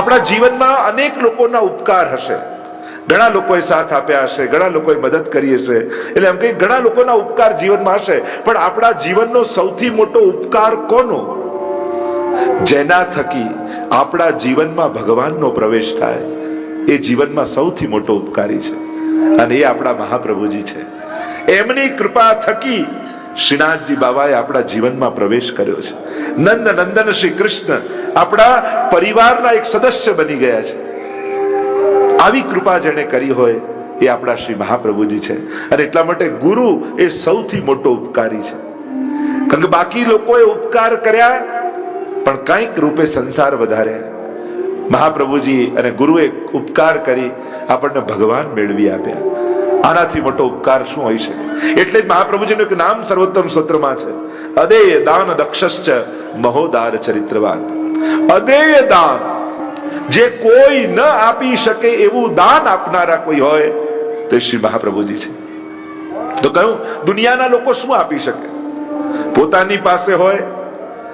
આપણા જીવનમાં અનેક લોકોના ઉપકાર હશે. ઘણા લોકોએ સાથ આપ્યા હશે, ઘણા લોકોએ મદદ કરી હશે. એટલે એમ કે ઘણા લોકોના ઉપકાર જીવનમાં હશે, પણ આપણા જીવનનો સૌથી મોટો ઉપકાર કોનો? જેના થકી આપણા જીવનમાં ભગવાનનો પ્રવેશ થાય. એ જીવનમાં સૌથી મોટો ઉપકારી છે. અને એ આપણા મહાપ્રભુજી છે. એમની કૃપા થકી શ્રીનાથજી બાબાએ આપણા જીવનમાં પ્રવેશ કર્યો છે. નંદ નંદન શ્રી કૃષ્ણ આપણા પરિવારના એક સદસ્ય બની ગયા છે. આવી કૃપા જેણે કરી હોય એ આપણા શ્રી મહાપ્રભુજી છે. અને એટલા માટે ગુરુ એ સૌથી મોટો ઉપકારી છે. કારણ કે બાકી લોકોએ ઉપકાર કર્યા, પણ કંઈક રૂપે સંસાર વધારે મહાપ્રભુજી અને ગુરુએ ઉપકાર કરી આપણને ભગવાન મેળવી આપ્યા. આનાથી મોટો ઉપકાર શું હોઈ શકે? એટલે જ મહાપ્રભુજીનું એક નામ સર્વોત્તમ સૂત્રમાં છે. અદેય દાન દક્ષશ્ચ મહોદાર ચરિત્રવાન. અદેય દાન જે કોઈ ન આપી શકે એવું દાન આપનારા કોઈ હોય, તે શ્રી મહાપ્રભુજી છે. તો કહ્યું, દુનિયાના લોકો શું આપી શકે? પોતાની પાસે હોય,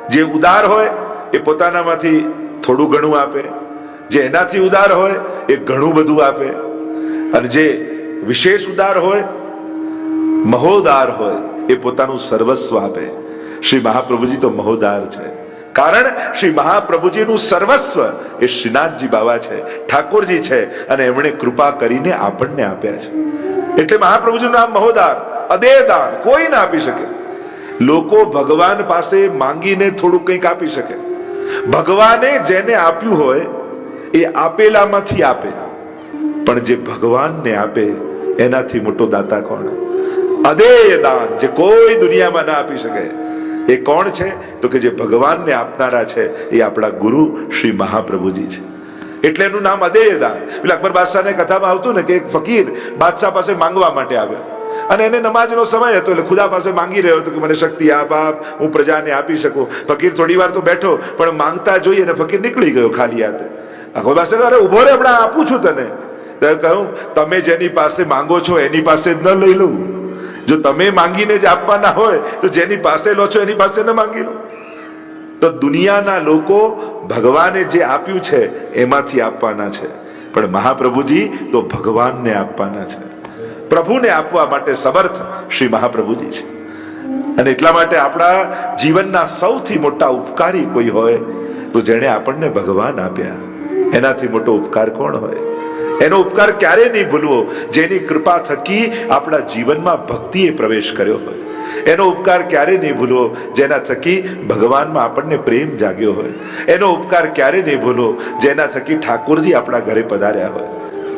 જે ઉદાર હોય, એ પોતાનામાંથી થોડું ઘણું આપે. જે એનાથી ઉદાર હોય, એ ઘણું બધું આપે. અને જે વિશેષ ઉદાર હોય, મહોદાર હોય, એ પોતાનું સર્વસ્વ આપે. શ્રી મહાપ્રભુજી તો મહોદાર છે. કારણ શ્રી મહાપ્રભુજીનું સર્વસ્વ એ શ્રીનાથજી બાબા છે, ઠાકોરજી છે, અને એમણે કૃપા કરીને આપણને આપ્યા છે. એટલે મહાપ્રભુજીનું નામ મહોદાર, અદેદાન, કોઈ ના આપી શકે. લોકો ભગવાન પાસે માંગીને થોડું કંઈક આપી શકે. ભગવાને જેને આપ્યું હોય, એ આપેલામાંથી આપે. પણ જે ભગવાનને આપે, એનાથી મોટો દાતા કોણ? અદેય દાન, જે કોઈ દુનિયામાં ના આપી શકે. એ કોણ છે? તો કે જે ભગવાનને આપનારા છે, એ આપણા ગુરુ શ્રી મહાપ્રભુજી છે. એટલે એનું નામ અદેય દાન. એટલે અકબર બાદશાહને કથામાં આવતું ને કે એક ફકીર બાદશાહ પાસે માંગવા માટે આવ્યો. અને એને નમાજનો સમય હતો એટલે ખુદા પાસે માંગી રહ્યો હતો કે મને શક્તિ આપ આપ, હું પ્રજાને આપી શકું. ફકીર થોડી વાર તો બેઠો, પણ માંગતા જોઈએ અને ફકીર નીકળી ગયો ખાલી હાથે. અકબર બાદશાહ અરે, ઊભો રે હમણાં, આપું છું તને. તો કહ્યું, તમે જેની પાસે માંગો છો, એની પાસે જ ન લઈ લઉં. જો તમે માંગીને જ આપવાના હોય, તો જેની પાસે લો છો, એની પાસે ન માંગી લો. તો દુનિયાના લોકો ભગવાને જે આપ્યું છે, એમાંથી આપવાના છે. પણ મહાપ્રભુજી તો ભગવાનને આપવાના છે. પ્રભુને આપવા માટે સમર્થ શ્રી મહાપ્રભુજી છે. અને એટલા માટે આપણા જીવનના સૌથી મોટા ઉપકારી કોઈ હોય, તો જેણે આપણને ભગવાન આપ્યા. એનાથી મોટો ઉપકાર કોણ હોય? એનો ઉપકાર ક્યારે નહીં ભૂલવો. જેની કૃપા થકી આપણા જીવનમાં ભક્તિએ પ્રવેશ કર્યો હોય. એનો ઉપકાર ક્યારે નહીં ભૂલવો. જેના થકી ભગવાનમાં આપણને પ્રેમ જાગ્યો હોય. એનો ઉપકાર ક્યારે નહીં ભૂલવો. જેના થકી ઠાકોરજી આપણા ઘરે પધાર્યા હોય.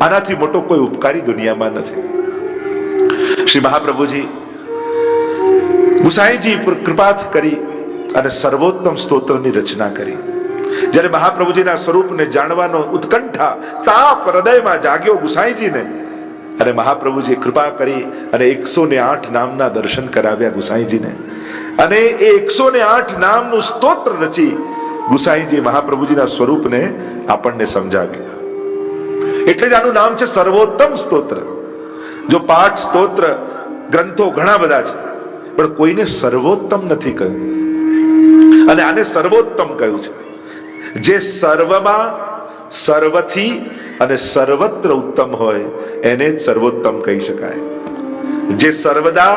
આનાથી મોટો કોઈ ઉપકારી દુનિયામાં નથી. શ્રી મહાપ્રભુજી, ગુસાઈજી કૃપા કરી અને સર્વોત્તમ સ્તોત્રની રચના કરી. જ્યારે મહાપ્રભુજીના સ્વરૂપને જાણવાનો ઉત્કંઠા તાપ હૃદયમાં જાગ્યો ગુસાઈજીને, અને મહાપ્રભુજી કૃપા કરી અને એકસો ને આઠ નામના દર્શન કરાવ્યા ગુસાઈજીને. અને એ એકસો ને આઠ નામનું સ્તોત્ર રચી ગુસાઈજી મહાપ્રભુજીના સ્વરૂપને આપણને સમજાવ્યું. એટલે જ આનું નામ છે સર્વોત્તમ સ્તોત્ર. જો પાઠ, સ્તોત્ર, ગ્રંથો ઘણા બધા છે, પણ કોઈને સર્વોત્તમ નથી કહ્યું. અને આને સર્વોત્તમ કહ્યું છે. જે સર્વમાં સર્વથી અને સર્વત્ર ઉત્તમ હોય, એને જ સર્વોત્તમ કહી શકાય. જે સર્વદા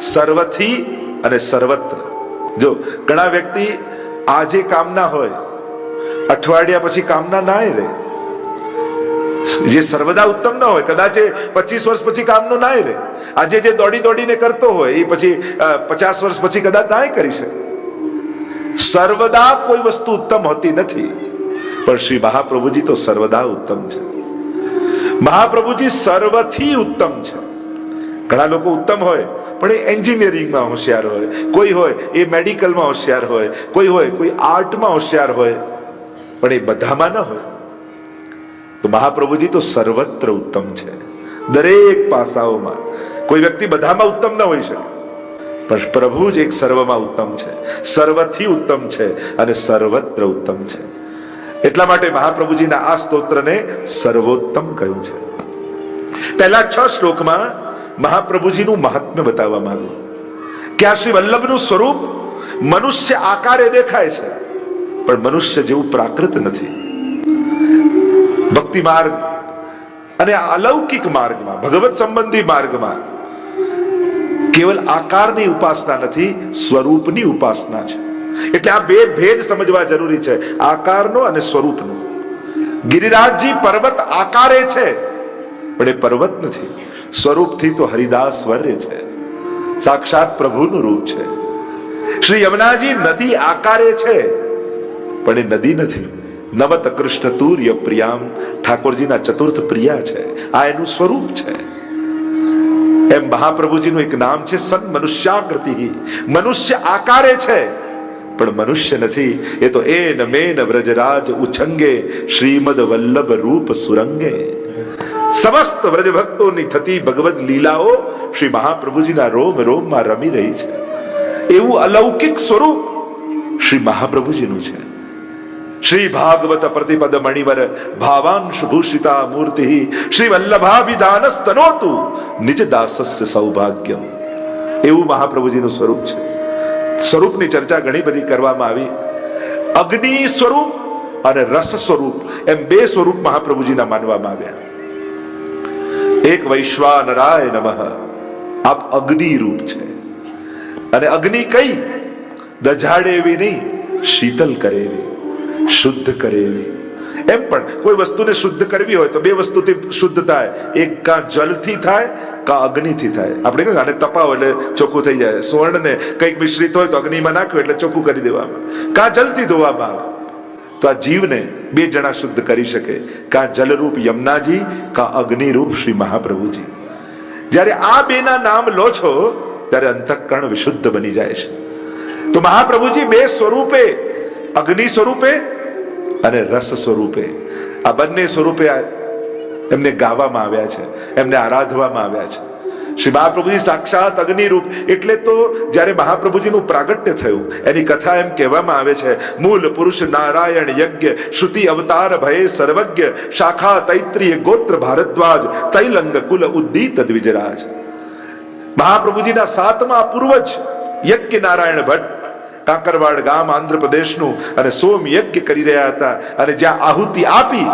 સર્વથી અને સર્વત્ર. જો, ઘણા વ્યક્તિ આજે કામના હોય, અઠવાડિયા પછી કામના ના રહે. જે સર્વદા ઉત્તમ ન હોય, કદાચ એ પચીસ વર્ષ પછી કામનો ના રહે. આજે જે દોડી દોડીને કરતો હોય, એ પછી પચાસ વર્ષ પછી કદાચ ના કરી શકે. સર્વદા કોઈ વસ્તુ ઉત્તમ હોતી નથી. પણ શ્રી મહાપ્રભુજી તો સર્વદા ઉત્તમ છે. મહાપ્રભુજી સર્વથી ઉત્તમ છે. ઘણા લોકો ઉત્તમ હોય, પણ એ એન્જિનિયરિંગમાં હોશિયાર હોય. કોઈ હોય, એ મેડિકલમાં હોશિયાર હોય. કોઈ હોય, કોઈ આર્ટમાં હોશિયાર હોય. પણ એ બધામાં ન હોય. તો મહાપ્રભુજી તો સર્વત્ર ઉત્તમ છે. દરેક પાસાઓમાં. કોઈ વ્યક્તિ બધામાં ઉત્તમ ન હોઈ શકે. પણ પ્રભુ જ એક સર્વમાં ઉત્તમ છે. સર્વથી ઉત્તમ છે અને સર્વત્ર ઉત્તમ છે. એટલા માટે મહાપ્રભુજીના આ સ્તોત્રને સર્વોત્તમ કહ્યું છે. પહેલા છ શ્લોકમાં મહાપ્રભુજીનું મહાત્મ્ય બતાવવામાં આવ્યું. કે આ શ્રી વલ્લભનું સ્વરૂપ મનુષ્ય આકારે દેખાય છે, પણ મનુષ્ય જેવું પ્રાકૃત નથી. ભક્તિ માર્ગ અને અલૌકિક માર્ગમાં, ભગવત સંબંધી માર્ગમાં કેવલ આકારની ઉપાસના નથી, સ્વરૂપની ઉપાસના છે. એટલે આ બે ભેદ સમજવા જરૂરી છે, આકારનો અને સ્વરૂપનો. ગિરિરાજજી પર્વત આકારે છે, પણ એ પર્વત નથી. સ્વરૂપથી તો હરિદાસ વર્ય છે, સાક્ષાત પ્રભુનું રૂપ છે. શ્રી યમુનાજી નદી આકારે છે, પણ એ નદી નથી. નવત કૃષ્ણ તુર્ય પ્રિયામ ઠાકોરજીના ચતુર્થ પ્રિયા છે, આ એનું સ્વરૂપ છે. એમ મહાપ્રભુજીનું એક નામ છે સન મનુષ્યાકૃતિ. મનુષ્ય આકારે છે, પણ મનુષ્ય નથી. એ તો એન મેન વ્રજરાજ ઉછંગે, શ્રીમદ વલ્લભ રૂપ સુરંગે. સમસ્ત વ્રજ ભક્તોની થતી ભગવદ લીલાઓ શ્રી મહાપ્રભુજીના રોમ રોમમાં રમી રહી છે. એવું અલૌકિક સ્વરૂપ શ્રી મહાપ્રભુજીનું છે. શ્રી ભાગવત પ્રતિપદ મણિવર ભાવાંશ ભૂષિતા મૂર્તિ શ્રી વલ્લભાભિદાન સ્તનોતુ નિજ દાસસ્ય સૌભાગ્યમ એવું મહાપ્રભુજીનું સ્વરૂપ છે। સ્વરૂપની ચર્ચા ઘણી બધી કરવામાં આવી અગ્નિ સ્વરૂપ અને રસ સ્વરૂપ એમ બે સ્વરૂપ મહાપ્રભુજીના માનવામાં આવ્યા એક વૈશ્વાનરાય નમઃ આપ અગ્નિ રૂપ છે અને અગ્નિ કઈ દજાડે એવી નહીં શીતલ કરે એવી શુદ્ધ કરે એમ પણ કોઈ વસ્તુને શુદ્ધ કરવી હોય તો બે વસ્તુથી શુદ્ધ થાય. એક કાં જલથી થાય, કાં અગ્નિથી થાય. આપણે કહે આને તપાવો એટલે ચોખ્ખું થઈ જાય. સુવર્ણને કંઈક મિશ્રિત હોય તો અગ્નિમાં નાખ્યું એટલે ચોખ્ખું કરી દેવામાં. કાં જલથી ધોવામાં આવે તો આ જીવને બે જણા શુદ્ધ કરી શકે. કા જલરૂપ યમુનાજી, કા અગ્નિરૂપ શ્રી મહાપ્રભુજી. જ્યારે આ બેના નામ લો છો, ત્યારે અંતઃકરણ વિશુદ્ધ બની જાય છે. તો મહાપ્રભુજી બે સ્વરૂપે, અગ્નિ સ્વરૂપે અને રસ સ્વરૂપે. આ બંને સ્વરૂપે એમને ગાવામાં આવ્યા છે, એમને આરાધવામાં આવ્યા છે. શ્રી મહાપ્રભુજી સાક્ષાત અગ્નિ રૂપ એટલે તો જ્યારે મહાપ્રભુજીનું પ્રાગટ્ય થયું, એની કથા એમ કહેવામાં આવે છે મૂળ પુરુષ નારાયણ યજ્ઞ, શ્રુતિ અવતાર ભય સર્વજ્ઞ, શાખા તૈત્રીય ગોત્ર ભારદ્વાજ, તૈલંગ કુલ ઉદ્દીત દ્વિજરાજ. મહાપ્રભુજીના સાતમા પૂર્વજ યજ્ઞ નારાયણ ભટ્ટ કાંકરવાડ ગામ આંધ્રપ્રદેશનું અને સોમ યજ્ઞ કરી રહ્યા હતા અને જ્યાં આહુતિ આપી,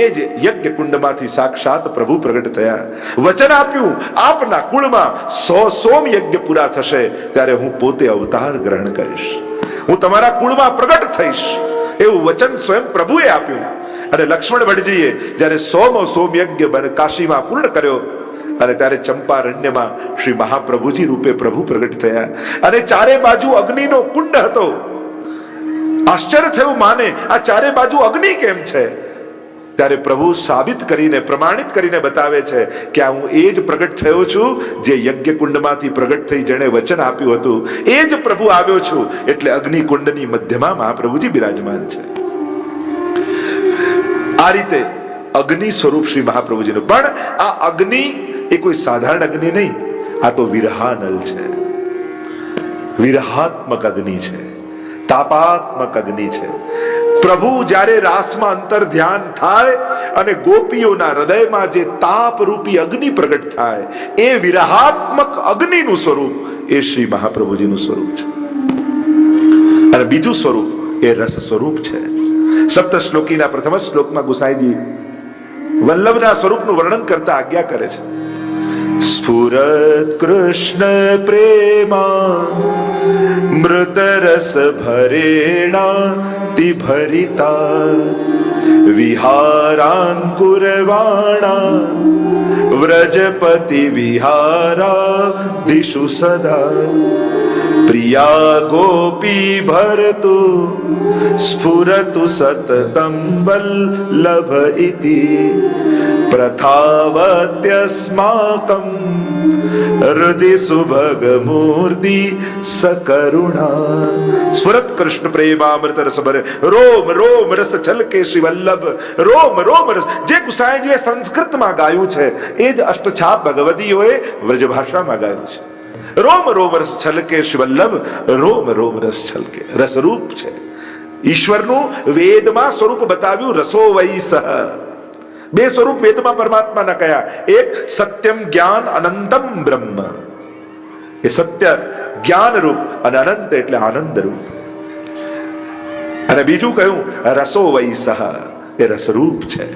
એ જ યજ્ઞ કુંડમાંથી સાક્ષાત પ્રભુ પ્રગટ થયા. વચન આપ્યું, આપના કુળમાં સો સોમ યજ્ઞ પૂરા થશે, ત્યારે હું પોતે અવતાર ગ્રહણ કરીશ. હું તમારા કુળમાં પ્રગટ થઈશ. એવું વચન સ્વયં પ્રભુએ આપ્યું. અને લક્ષ્મણ ભટ્ટજીએ જ્યારે સોમ સોમ યજ્ઞ કાશીમાં પૂર્ણ કર્યો અને ત્યારે ચંપારણ્યમાં શ્રી મહાપ્રભુજી રૂપે પ્રભુ પ્રગટ થયા. અને ચારે બાજુ અગ્નિનો કુંડ હતો. આશ્ચર્ય થયું માને, આ ચારે બાજુ અગ્નિ કેમ છે? ત્યારે પ્રભુ સાબિત કરીને, પ્રમાણિત કરીને બતાવે છે કે આ હું એ જ પ્રગટ થયો છું, જે યજ્ઞ કુંડમાંથી પ્રગટ થઈ જેણે વચન આપ્યું હતું. એ જ પ્રભુ આવ્યો છું, એટલે અગ્નિ કુંડની મધ્યમાં મહાપ્રભુજી બિરાજમાન છે. આ રીતે અગ્નિ સ્વરૂપ શ્રી મહાપ્રભુજીનું. પણ આ અગ્નિ એ કોઈ સાધારણ અગ્નિ નહીં. આ તો વિરહાનલ છે. વિરહાત્મક અગ્નિ છે. તાપાત્મક અગ્નિ છે. પ્રભુ જ્યારે રાસમાં અંતર ધ્યાન થાય અને ગોપીઓના હૃદયમાં જે તાપ રૂપી અગ્નિ પ્રગટ થાય, એ વિરહાત્મક અગ્નિનું સ્વરૂપ એ શ્રી મહાપ્રભુજીનું સ્વરૂપ છે. અને બીજું સ્વરૂપ એ રસ સ્વરૂપ છે. સપ્ત શ્લોકીના પ્રથમ શ્લોકમાં ગુસાઈજી વલ્લભના સ્વરૂપનું વર્ણન કરતા આજ્ઞા કરે છે. સ્ફુરત કૃષ્ણ પ્રેમા મૃત રસ ભરેણા તિ ભરિતા વિહારાંકુરવાણા વ્રજપતિ વિહારા દિશુ સદા પ્રિયા ગોપી ભરતુ સ્ફુરતુ સતતમ વલ્લભ ઇતિ પ્રથાવત્યસ્માકમ હૃદય સુભગ મૂર્તિ સકરુણા સ્ફુરત કૃષ્ણ પ્રેમામૃત રસ ભરે રોમ રોમ રસ છલકે શ્રી વલ્લભ રોમ રોમ રસ જે ગુસાઈજીએ સંસ્કૃતમાં ગાયું છે એ જ અષ્ટછાપ ભગવદીઓએ વ્રજભાષામાં ગાયું છે રોમ રોમ રસ છલકે શ્રી વલ્લભ રોમ રોમ રસ છલકે રસરૂપ છે ઈશ્વરનું વેદમાં સ્વરૂપ બતાવ્યું રસો વૈ સહ બે સ્વરૂપ વેદમાં પરમાત્માના કયા એક સત્યમ જ્ઞાન અનંતમ બ્રહ્મ એ સત્ય જ્ઞાન રૂપ અને અનંત એટલે આનંદ રૂપ અને બીજું કયું રસો વૈ સહ એ રસરૂપ છે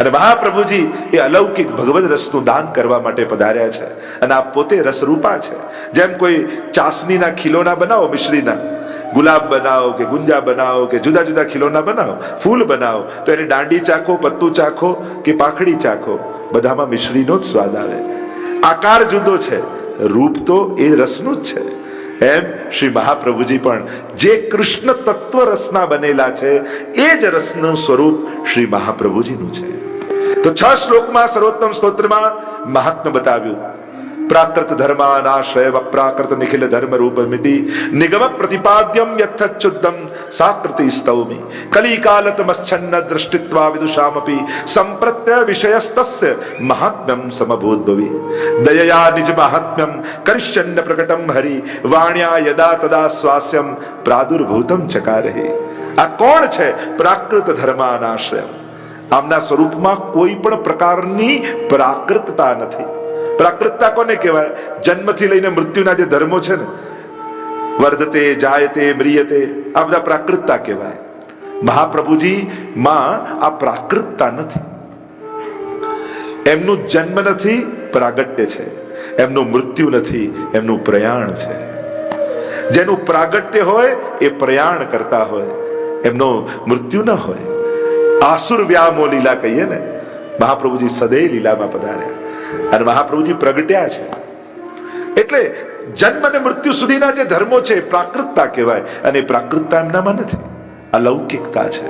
અને મહાપ્રભુજી એ અલૌકિક ભગવદ રસનું દાન કરવા માટે પધાર્યા છે અને આ પોતે રસરૂપા છે. જેમ કોઈ ચાસણીના ખીલોના બનાવો, મિશ્રીના. ગુલાબ બનાવો કે ગુંજા બનાવો કે જુદા જુદા ખીલોના બનાવો, ફૂલ બનાવો, તો એની દાંડી ચાખો, પત્તું ચાખો કે પાંખડી ચાખો, બધામાં મિશ્રીનો જ સ્વાદ આવે. આકાર જુદો છે, રૂપ તો એ રસનું જ છે. એમ શ્રી મહાપ્રભુજી પણ જે કૃષ્ણ તત્વ રસના બનેલા છે, એ જ રસનું સ્વરૂપ શ્રી મહાપ્રભુજીનું છે. તો છ શ્લોકમાં સર્વોત્તમ સ્તોત્રમાં મહાત્મ્ય બતાવ્યું પ્રાકૃત ધર્માનાશ્રય પ્રાકૃત નિખિલ ધર્મ રૂપમિતિ નિગમ પ્રતિપાદ્યમ યથચ્છુદ્ધમ સાકૃતિ સ્તૌમિ કલિકાલતમચ્છન્ન દૃષ્ટિત્વા વિદુષામપી સંપ્રત્ય વિષયસ્તસ્ય મહાત્મ્યમ સમભૂતભવી દયયા નિજ મહાત્મ્યમ કરિષ્યન્ન પ્રકટમ હરિ વાણ્યા યદા તદા સ્વાસ્યમ પ્રાદુર્ભૂતમ ચકારહે આ કોણ છે પ્રાકૃત ધર્માનાશ્રયમ આમના સ્વરૂપમાં કોઈ પણ પ્રકારની પ્રાકૃતતા નથી. પ્રાકૃતતા કોને કહેવાય? જન્મથી લઈને મૃત્યુના જે ધર્મો છે ને, વર્ધતે, જાયતે, મ્રિયતે, આ બધા પ્રાકૃતતા કહેવાય. મહાપ્રભુજી, માં આ પ્રાકૃતતા નથી. એમનું જન્મ નથી, પ્રાગટ્ય છે. એમનું મૃત્યુ નથી, એમનું પ્રયાણ છે. જેનું પ્રાગટ્ય હોય, એ પ્રયાણ કરતા હોય. એમનો મૃત્યુ ન હોય. આસુર વ્યામો લીલા કહીએ ને, મહાપ્રભુજી સદૈ લીલામાં પધાર્યા અને મહાપ્રભુજી પ્રગટ્યા છે. એટલે જન્મ અને મૃત્યુ સુધીના જે ધર્મો છે, પ્રાકૃતતા કહેવાય અને પ્રાકૃતતા એમનામાં નથી. અલૌકિકતા છે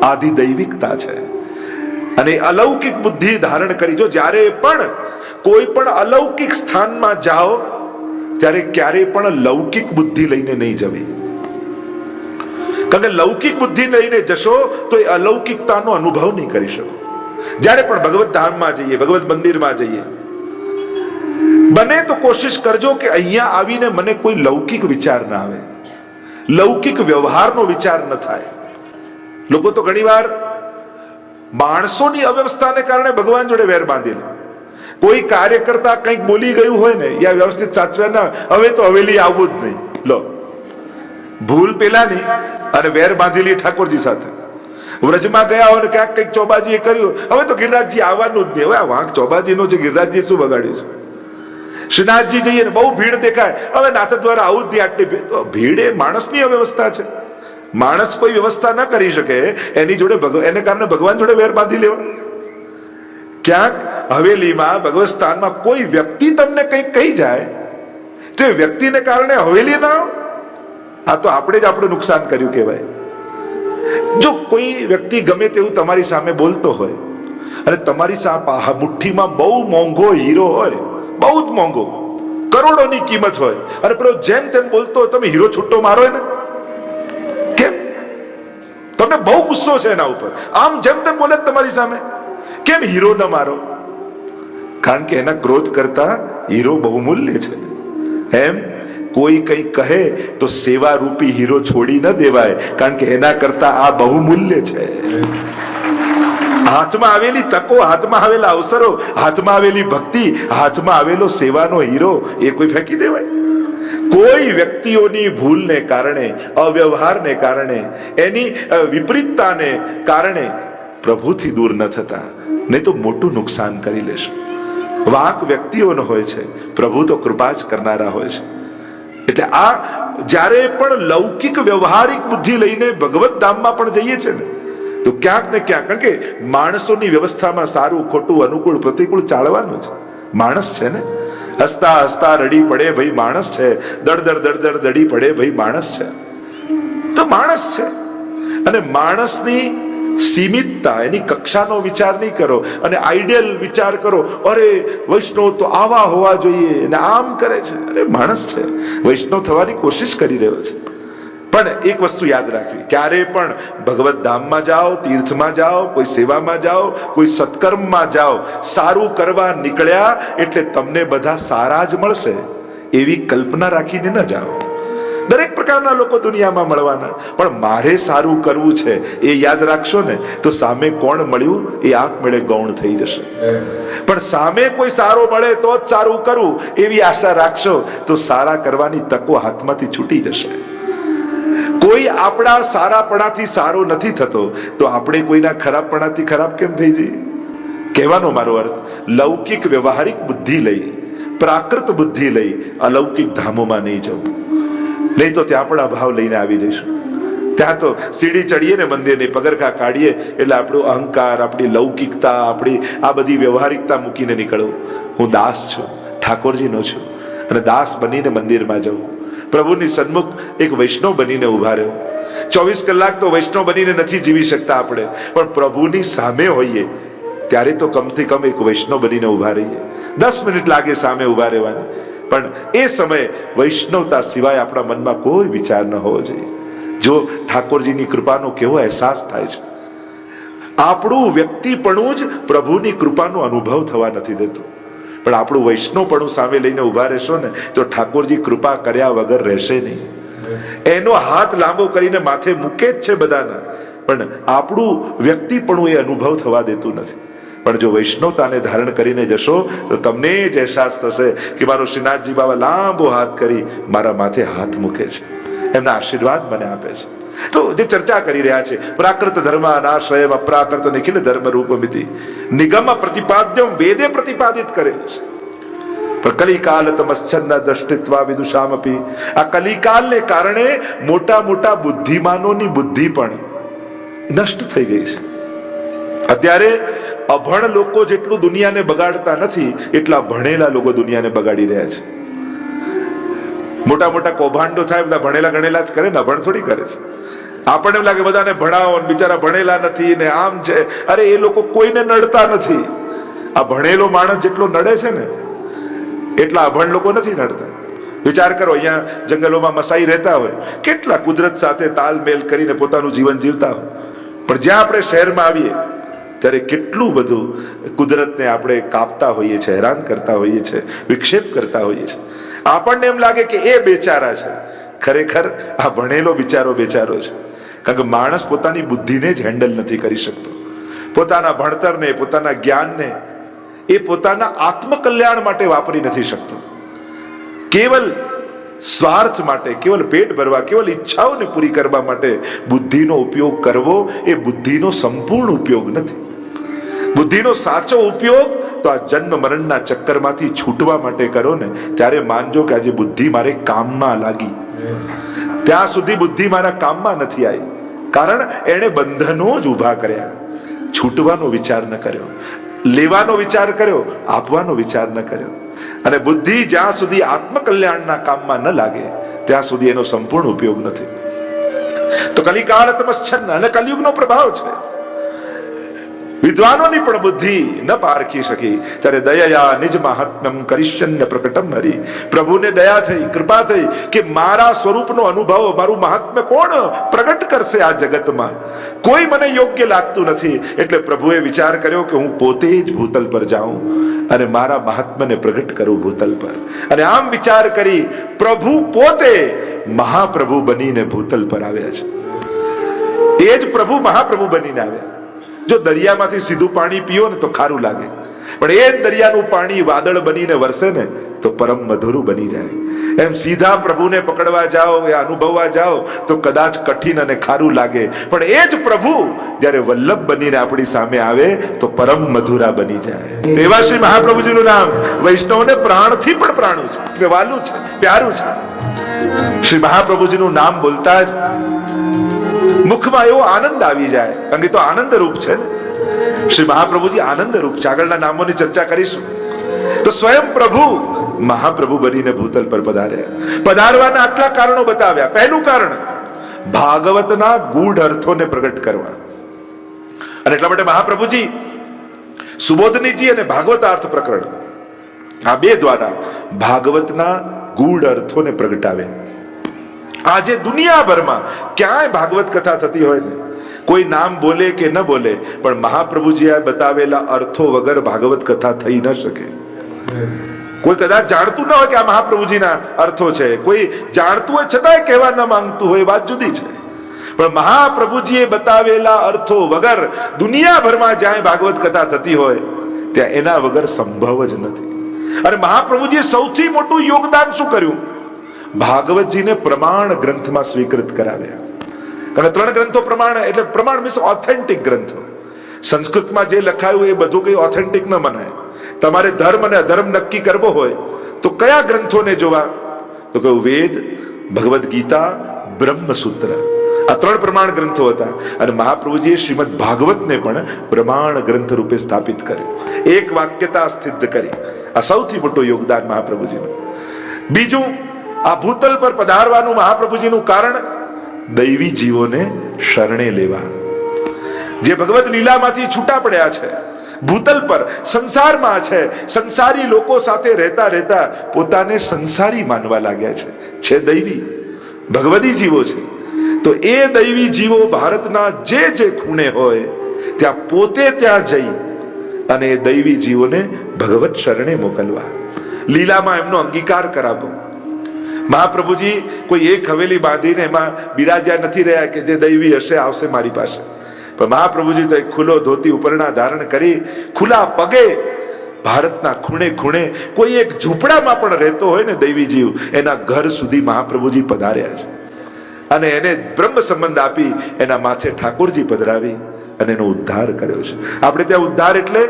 આદિ દૈવિકતા છે. અને અલૌકિક બુદ્ધિ ધારણ કરી જો જ્યારે પણ કોઈ પણ અલૌકિક સ્થાનમાં જાઓ, ત્યારે ક્યારેય પણ લૌકિક બુદ્ધિ લઈને નહીં જવી. કારણ કે લૌકિક બુદ્ધિ લઈને જશો તો એ અલૌકિકતાનો અનુભવ નહીં કરી શકો. જ્યારે પણ ભગવત ધામમાં જઈએ ભગવત મંદિરમાં જઈએ, બને તો કોશિશ કરજો કે અહીંયા આવીને મને કોઈ લૌકિક વિચાર ના આવે. લૌકિક વ્યવહારનો વિચાર ન થાય. લોકો તો ઘણીવાર માણસોની અવ્યવસ્થાને કારણે ભગવાન જોડે વેર બાંધી લે કોઈ કાર્ય કરતા કંઈક બોલી ગયું હોય ને યા વ્યવસ્થિત સાચવે ના, હવે તો હવેલી આવવું જ નહીં. લો. ભૂલ પેલાની અને વેર બાંધેલી ઠાકોરજી સાથે. વ્રજમાં ગયા હોય ક્યાંક કંઈક ચોબાજીએ કર્યું. હવે તો ગિરિરાજજી આવવાનું જ નહીં. હવે આ વાંક ચોબાજીનો છે ગિરિરાજજી શું બગાડ્યું છે? શ્રીનાથજી જઈએ ને બહુ ભીડ દેખાય. હવે નાથ દ્વારા આવું જ નહીં આટલી ભીડ. ભીડ એ માણસની અવ્યવસ્થા છે. માણસ કોઈ વ્યવસ્થા ન કરી શકે, એની જોડે એને કારણે ભગવાન જોડે વેર બાંધી લેવા. ક્યાંક હવેલીમાં ભગવત સ્થાનમાં કોઈ વ્યક્તિ તમને કંઈક કહી જાય, તે વ્યક્તિને કારણે હવેલી ના. આ તો આપણે જ આપણું નુકસાન કર્યું કહેવાય. જો કોઈ વ્યક્તિ ગમે તેવું તમારી સામે બોલતો હોય, અને તમારી સામે મુઠ્ઠીમાં બહુ મોંઘો હીરો હોય, બહુ જ મોંઘો, કરોડોની કિંમત હોય, અને પેલો જેમ તેમ બોલતો હોય, તમે હીરો છૂટો મારો ને કેમ? તમને બહુ ગુસ્સો છે એના ઉપર. આમ જેમ તેમ બોલે તમારી સામે. કેમ હીરો ન મારો? કારણ કે એના ક્રોધ કરતા હીરો બહુમૂલ્ય છે. એમ કોઈ કંઈ કહે તો સેવા રૂપી હીરો છોડી ન દેવાય, કારણ કે એના કરતા આ બહુમૂલ્ય છે. હાથમાં આવેલી તકો, હાથમાં આવેલા અવસરો, હાથમાં આવેલી ભક્તિ, હાથમાં આવેલો સેવાનો હીરો એ કોઈ ફેંકી દેવાય. કોઈ વ્યક્તિઓની ભૂલને કારણે, અવ્યવહારને કારણે, એની વિપરીતતાને કારણે પ્રભુથી દૂર ન થતા. નહીં તો મોટું નુકસાન કરી લેશું. વાંક વ્યક્તિઓનો હોય છે. પ્રભુ તો કૃપા જ કરનારા હોય છે. એટલે આ જ્યારે પણ લૌકિક વ્યવહારિક બુદ્ધિ લઈને ભગવત ધામમાં પણ જઈએ છે ને, તો ક્યાંક ને ક્યાંક, કારણ કે માણસોની વ્યવસ્થામાં સારું, ખોટું, અનુકૂળ, પ્રતિકૂળ ચાલવાનું છે. માણસ છે ને? હસતા હસતા રડી પડે ભાઈ માણસ છે. દડ દડ દડી પડે ભાઈ માણસ છે. તો માણસ છે. અને માણસની સીમિતતા એની કક્ષાનો વિચાર નહીં કરો અને આઈડિયલ વિચાર કરો, અરે, વૈષ્ણવ તો આવા હોવા જોઈએ અને આમ કરે છે. અરે, માણસ છે. વૈષ્ણવ થવાની કોશિશ કરી રહ્યો છે. પણ એક વસ્તુ યાદ રાખવી, ક્યારે પણ ભગવત ધામમાં જાઓ, તીર્થમાં જાઓ, કોઈ સેવામાં જાઓ, કોઈ સત્કર્મમાં જાઓ, સારું કરવા નીકળ્યા એટલે તમને બધા સારા જ મળશે. એવી કલ્પના રાખીને ન જાઓ. દરેક પ્રકારના લોકો દુનિયામાં મળવાના. પણ મારે સારું કરવું છે, એ યાદ રાખશો ને, તો સામે કોણ મળ્યું, એ આપમેળે ગૌણ થઈ જશે. પણ સામે કોઈ સારો મળે તો જ સારું કરવું એવી આશા રાખશો, તો સારા કરવાની તકો હાથમાંથી છૂટી જશે. કોઈ આપણા સારાપણાથી સારો નથી થતો, તો આપણે કોઈના ખરાબપણાથી ખરાબ કેમ થઈ જઈએ? કહેવાનો મારો અર્થ, લૌકિક વ્યવહારિક બુદ્ધિ લઈ, પ્રાકૃત બુદ્ધિ લઈ, અલૌકિક ધામોમાં નહીં જવું. નહીં તો ત્યાં પણ અભાવ લઈને આવી જઈશું. ત્યાં તો સીડી ચડીએ ને મંદિરની પગરખા કાઢીએ, એટલે આપણો અહંકાર, આપણી લૌકિકતા, આપણી આ બધી વ્યવહારિકતા મૂકીને નીકળવું. હું દાસ છું, ઠાકોરજીનો છું, અને દાસ બનીને મંદિરમાં જવું. પ્રભુની સન્મુખ એક વૈષ્ણવ બનીને ઊભા રહ્યો ચોવીસ કલાક તો વૈષ્ણવ બનીને નથી જીવી શકતા આપણે, પણ પ્રભુની સામે હોઈએ, ત્યારે તો કમથી કમ એક વૈષ્ણવ બનીને ઊભા રહીએ. દસ મિનિટ લાગે સામે ઊભા રહેવાની. પણ એ સમયે વૈષ્ણવતા સિવાય આપણા મનમાં કોઈ વિચાર ન હોવો જોઈએ. જો ઠાકોરજીની કૃપાનો કેવો અહેસાસ થાય છે. આપણું વ્યક્તિપણું જ પ્રભુની કૃપાનો અનુભવ થવા નથી દેતો. પણ આપણું વૈષ્ણવપણું સામે લઈને ઊભા રહેશો ને, તો ઠાકોરજી કૃપા કર્યા વગર રહેશે નહીં. એનો હાથ લાંબો કરીને માથે મૂકે જ છે બધાના. પણ આપણું વ્યક્તિપણું એ અનુભવ થવા દેતું નથી. પણ જો વૈષ્ણવતાને ધારણ કરીને જશો, તો તમને જ અહેસાસ થશે કે મારો શ્રીનાથજી બાબા લાંબો હાથ કરી મારા માથે હાથ મૂકે છે. એમના આશીર્વાદ મને આપે છે. તો જે ચર્ચા કરી રહ્યા છે, પ્રાકૃત ધર્મ અનાશ્રયમ, અપ્રાકૃત નિખિલ ધર્મ રૂપમિતિ, નિગમ પ્રતિપાદ્યમ વેદે પ્રતિપાદિત કરેલું છે. કલિકાલ તમશ્ચન્ન દ્રષ્ટિત્વા વિદુષામપી. આ કલિકાલને કારણે મોટા મોટા બુદ્ધિમાનોની બુદ્ધિ પણ નષ્ટ થઈ ગઈ છે. અત્યારે અભણ લોકો જેટલું દુનિયાને બગાડતા નથી, એટલા ભણેલા લોકો દુનિયાને બગાડી રહ્યા છે. મોટા મોટા કૌભાંડો થાય, બધા ભણેલા ગણેલા જ કરે ને, અભણ થોડી કરે છે. આપણને એમ લાગે બધાને ભણાવો બિચારા ભણેલા નથી ને આમ છે. અરે, એ લોકો કોઈને નડતા નથી. આ ભણેલો માણસ જેટલો નડે છે ને, એટલા અભણ લોકો નથી નડતા. વિચાર કરો, અહીંયા જંગલોમાં મસાઈ રહેતા હોય, કેટલા કુદરત સાથે તાલમેલ કરીને પોતાનું જીવન જીવતા હોય. પણ જ્યાં આપણે શહેરમાં આવીએ ત્યારે કેટલું બધું કુદરતને આપણે કાપતા હોઈએ છીએ, હેરાન કરતા હોઈએ છીએ, વિક્ષેપ કરતા હોઈએ છીએ. આપણને એમ લાગે કે એ બેચારા છે. ખરેખર આ ભણેલો બિચારો બેચારો છે. કારણ કે માણસ પોતાની બુદ્ધિને જ હેન્ડલ નથી કરી શકતો. પોતાના ભણતરને, પોતાના જ્ઞાનને એ પોતાના આત્મકલ્યાણ માટે વાપરી નથી શકતો. કેવલ સ્વાર્થ માટે, કેવલ પેટ ભરવા, કેવલ ઈચ્છાઓને પૂરી કરવા માટે બુદ્ધિનો ઉપયોગ કરવો એ બુદ્ધિનો સંપૂર્ણ ઉપયોગ નથી. બુદ્ધિનો સાચો ઉપયોગ તો આ જન્મ મરણના ચક્કરમાંથી છૂટવા માટે કરો ને, ત્યારે માનજો કે આજે બુદ્ધિ મારે કામમાં લાગી. ત્યાં સુધી બુદ્ધિ મારા કામમાં નથી આવી. કારણ એણે બંધનો જ ઊભા કર્યા. છૂટવાનો વિચાર ન કર્યો. લેવાનો વિચાર કર્યો, આપવાનો વિચાર ન કર્યો. અને બુદ્ધિ જ્યાં સુધી આત્મકલ્યાણના કામમાં ન લાગે, ત્યાં સુધી એનો સંપૂર્ણ ઉપયોગ નથી. તો કલિકાળ તમશ્ચન્ન અને કલયુગનો પ્રભાવ છે. વિદ્વાનોની પણ બુદ્ધિ ન પારખી શકી. ત્યારે દયા નિજ મહાત્મ્યમ કરિષ્યન્ય પ્રકટમ હરી. પ્રભુને દયા થઈ, કૃપા થઈ કે મારા સ્વરૂપનો અનુભવ મારું મહાત્મ્ય કોણ પ્રગટ કરશે આ જગતમાં? કોઈ મને યોગ્ય લાગતું નથી. એટલે પ્રભુએ વિચાર કર્યો કે હું પોતે જ ભૂતલ પર જાઉં અને મારા મહાત્માને પ્રગટ કરું ભૂતલ પર. અને આમ વિચાર કરી પ્રભુ પોતે મહાપ્રભુ બનીને ભૂતલ પર આવ્યા છે. એ જ પ્રભુ મહાપ્રભુ બનીને આવ્યા. જો દરિયામાંથી સીધું પાણી પીઓ ને તો ખારું લાગે. પણ એ દરિયાનું પાણી વાદળ બનીને વરસે ને તો પરમ મધુરું બની જાય. એમ સીધા પ્રભુને પકડવા જાઓ, એ અનુભવવા જાઓ, તો કદાચ કઠિન અને ખારું લાગે. પણ એ જ પ્રભુ જ્યારે વલ્લભ બનીને આપણી સામે આવે, તો પરમ મધુરા બની જાય. તેવા શ્રી મહાપ્રભુજીનું નામ વૈષ્ણવને પ્રાણથી પણ પ્રાણું છે. વાલું છે, પ્યારું છે. શ્રી મહાપ્રભુજીનું નામ બોલતા જ મુખમાં એવો આનંદ આવી જાય. કારણ કે તો આનંદ રૂપ છે શ્રી મહાપ્રભુજી આનંદ રૂપ છે. આગળના નામોની ચર્ચા કરીશું. તો સ્વયં પ્રભુ મહાપ્રભુ બનીને ભૂતલ પર પધાર્યા. પધારવાના આટલા કારણો બતાવ્યા. પહેલું કારણ, ભાગવતના ગૂઢ અર્થોને પ્રગટ કરવા. અને એટલા માટે મહાપ્રભુજી, સુબોધનીજી અને ભાગવતાર્થ પ્રકરણ, આ બે દ્વારા ભાગવતના ગૂઢ અર્થોને પ્રગટાવ્યા આજે દુનિયાભરમાં ક્યાંય ભાગવત કથા થતી હોય ને, કોઈ નામ બોલે કે ન બોલે, પણ મહાપ્રભુજીએ બતાવેલા અર્થો વગર ભાગવત કથા થઈ ન શકે. કોઈ કદાચ જાણતું ન હોય કે આ મહાપ્રભુજીના અર્થો છે. કોઈ જાણતું હોય છતાંય કહેવા ન માંગતું હોય વાત જુદી છે. પણ મહાપ્રભુજીએ બતાવેલા અર્થો વગર દુનિયાભરમાં જ્યાં ભાગવત કથા થતી હોય, ત્યાં એના વગર સંભવ જ નથી. અને મહાપ્રભુજીએ સૌથી મોટું યોગદાન શું કર્યું? ભાગવતજીને પ્રમાણ ગ્રંથમાં સ્વીકૃત કરાવ્યા. અને ત્રણ ગ્રંથો પ્રમાણ, એટલે પ્રમાણ મીન્સ ઓથેન્ટિક ગ્રંથો. સંસ્કૃતમાં જે લખાયું એ બધું કઈ ઓથેન્ટિક ન મનાય. તમારે ધર્મ અને અધર્મ નક્કી કરવો હોય, તો કયા ગ્રંથોને જોવા? તો કહ્યું, વેદ, ભગવદ્ ગીતા, બ્રહ્મસૂત્ર. આ ત્રણ પ્રમાણ ગ્રંથો હતા. અને મહાપ્રભુજીએ શ્રીમદ ભાગવતને પણ પ્રમાણ ગ્રંથ રૂપે સ્થાપિત કર્યું. એક વાક્યતા સિદ્ધ કરી. આ સૌથી મોટું યોગદાન મહાપ્રભુજીનું. બીજું આ ભૂતલ પર પધારવાનું મહાપ્રભુજીનું કારણ, દૈવી જીવોને શરણે લેવા. જે ભગવત લીલામાંથી છૂટા પડ્યા છે, ભૂતલ પર, સંસારમાં છે, સંસારી લોકો સાથે રહેતા રહેતા પોતાને સંસારી માનવા લાગ્યા છે. છે દૈવી, ભગવદી જીવો છે. તો એ દૈવી જીવો ભારતના જે જે ખૂણે હોય, ત્યાં પોતે ત્યાં જઈ અને એ દૈવી જીવોને ભગવત શરણે મોકલવા. લીલામાં એમનો અંગીકાર કરાવો મહાપ્રભુજી કોઈ એક હવેલી બાંધીને એમાં બિરાજ્યા નથી રહ્યા કે જે દૈવી હશે, આવશે મારી પાસે. પણ મહાપ્રભુજી તો એક ખુલ્લો ધોતી ઉપરણા ધારણ કરી ખુલ્લા પગે ભારતના ખૂણે ખૂણે કોઈ એક ઝૂંપડામાં પણ રહેતો હોય ને દૈવી જીવ, એના ઘર સુધી મહાપ્રભુજી પધાર્યા છે. અને એને બ્રહ્મ સંબંધ આપી એના માથે ઠાકોરજી પધરાવી અને એનો ઉદ્ધાર કર્યો છે. આપણે ત્યાં ઉદ્ધાર એટલે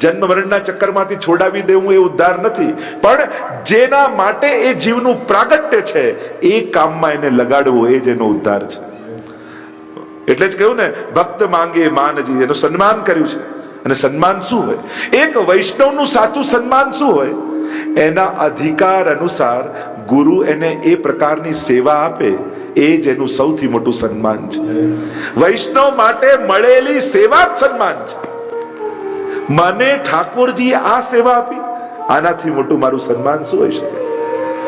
જન્મ મરણના ચક્કરમાંથી છોડાવી દેવું એ ઉદ્ધાર નથી. પણ જેના માટે એ જીવનું પ્રાગટ્ય છે, એ કામમાં એને લગાડવું એ જ એનો ઉદ્ધાર છે. એટલે જ કહ્યું ને, ભક્ત માંગે માનજી, એનું સન્માન કર્યું છે. અને સન્માન શું હોય? એક વૈષ્ણવનું સાચું સન્માન શું હોય? એના અધિકાર અનુસાર ગુરુ એને એ પ્રકારની સેવા આપે, એ જ એનું સૌથી મોટું સન્માન છે. વૈષ્ણવ માટે મળેલી સેવા જ સન્માન છે. મને ઠાકોરજીએ આ સેવા આપી. આનાથી મોટું મારું સન્માન શું હોઈ શકે?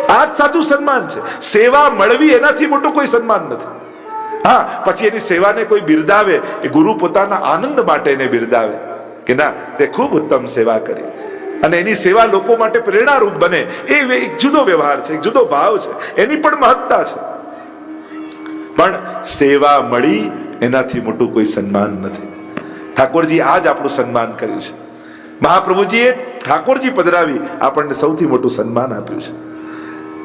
આ જ સાચું સન્માન છે. સેવા મળવી એનાથી મોટું કોઈ સન્માન નથી. હા, પછી એની સેવાને કોઈ બિરદાવે, એ ગુરુ પોતાના આનંદ માટે એને બિરદાવે કે ના, તે ખૂબ ઉત્તમ સેવા કરી. અને એની સેવા લોકો માટે પ્રેરણારૂપ બને. એ એક જુદો વ્યવહાર છે, એક જુદો ભાવ છે. એની પણ મહત્તા છે. પણ સેવા મળી એનાથી મોટું કોઈ સન્માન નથી. ઠાકોરજી આ જ આપણું સન્માન કર્યું છે. મહાપ્રભુજીએ ઠાકોરજી પધરાવી આપણને સૌથી મોટું સન્માન આપ્યું છે.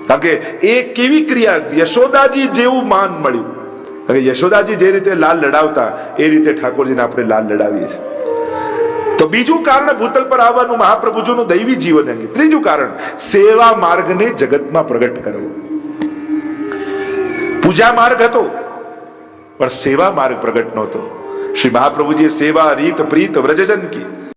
કારણ કે એ કેવી ક્રિયા, યશોદાજી જેવું માન મળ્યું. કારણ યશોદાજી જે રીતે લાલ લડાવતા, એ રીતે ઠાકોરજીને આપણે લાલ લડાવીએ છીએ. તો બીજું કારણ ભૂતલ પર આવવાનું મહાપ્રભુજીનું દૈવી જીવન અંગે. ત્રીજું કારણ, સેવા માર્ગને જગતમાં પ્રગટ કરવો. પૂજા માર્ગ હતો, પણ સેવા માર્ગ પ્રગટ નહોતો. શ્રી મહાપ્રભુજીએ સેવા રીત પ્રીત વ્રજજન કી